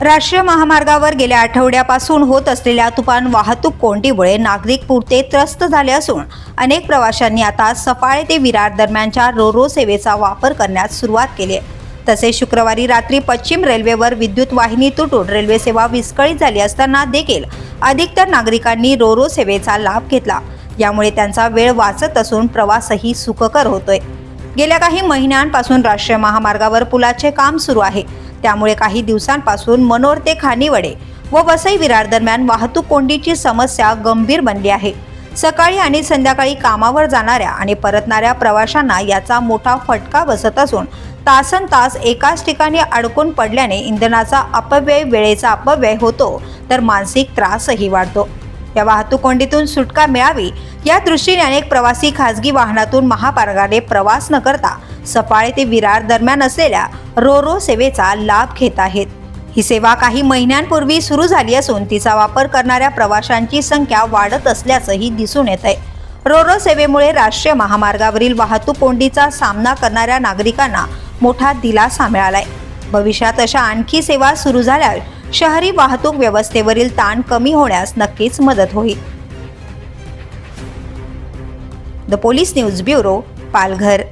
राष्ट्रीय महामार्गावर गेल्या आठवड्यापासून होत असलेल्या तुफान वाहतूक कोंडीमुळे नागरिक पुरते त्रस्त झाले असून अनेक प्रवाशांनी आता सफाळे ते विरार दरम्यानच्या रोरो सेवेचा वापर करण्यास सुरुवात केली आहे. तसेच शुक्रवारी रात्री पश्चिम रेल्वेवर विद्युत वाहिनी तुटून रेल्वे सेवा विस्कळीत झाली असताना देखील अधिकतर नागरिकांनी रोरो सेवेचा लाभ घेतला. यामुळे त्यांचा वेळ वाचत असून प्रवासही सुखकर होतोय. गेल्या काही महिन्यांपासून राष्ट्रीय महामार्गावर पुलाचे काम सुरू आहे. त्यामुळे काही दिवसांपासून मनोर ते खानिवडे व वसई विरार दरम्यान वाहतूक कोंडीची समस्या गंभीर बनली आहे. सकाळी आणि संध्याकाळी कामावर जाणाऱ्या आणि परतणाऱ्या प्रवाशांना याचा मोठा फटका बसत असून तासन तास एकाच ठिकाणी अडकून पडल्याने इंधनाचा अपव्यय वेळेचा अपव्यय होतो तर मानसिक त्रासही वाढतो. या वाहतूक कोंडीतून सुटका मिळावी या दृष्टीने अनेक प्रवासी खासगी वाहनातून महामार्गाने प्रवास न करता सफाळे ते विरार दरम्यान असलेल्या रोरो सेवेचा लाभ घेत आहेत. ही सेवा काही महिन्यांपूर्वी सुरू झाली असून तिचा वापर करणाऱ्या प्रवाशांची संख्या वाढत असल्याचंही दिसून येत आहे रोरो सेवेमुळे राष्ट्रीय महामार्गावरील वाहतूक कोंडीचा सामना करणाऱ्या नागरिकांना मोठा दिलासा मिळालाय. भविष्यात अशा आणखी सेवा सुरू झाल्यास शहरी वाहतूक व्यवस्थेवरील ताण कमी होण्यास नक्कीच मदत होईल. The police news bureau Palghar.